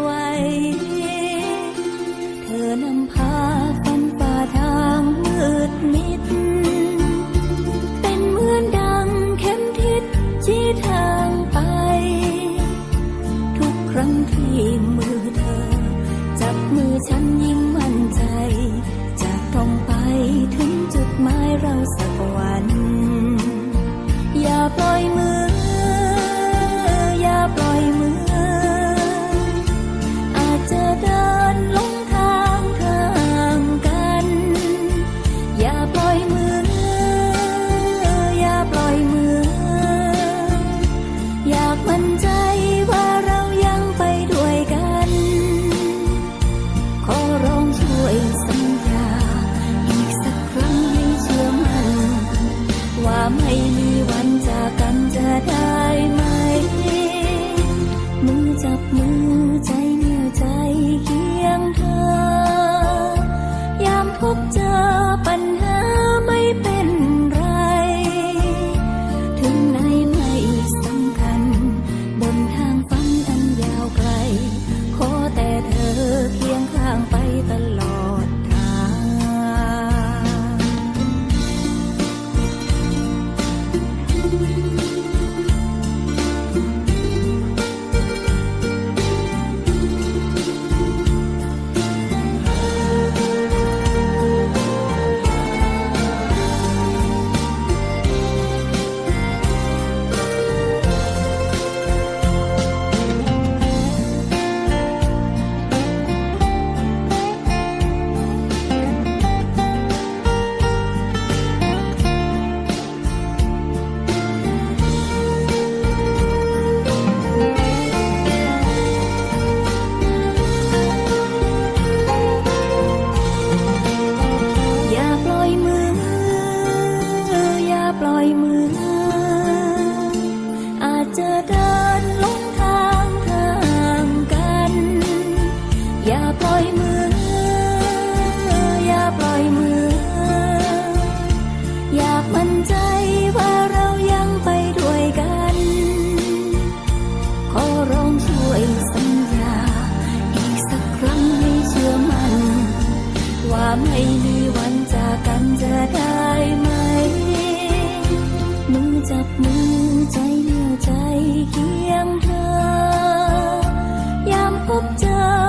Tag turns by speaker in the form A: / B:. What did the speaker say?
A: ไหว เธอนำพาฝันป่าทามืดมิด เป็นเหมือนดังเข็มทิศชี้ทางไป ทุกครั้งที่มือเธอ จับมือฉันยิ่ง ใจว่าเรายังไปด้วยกัน ขอร้องช่วยสัญญาอีกสักครั้งยังเชื่อมั่นว่าไม่ 的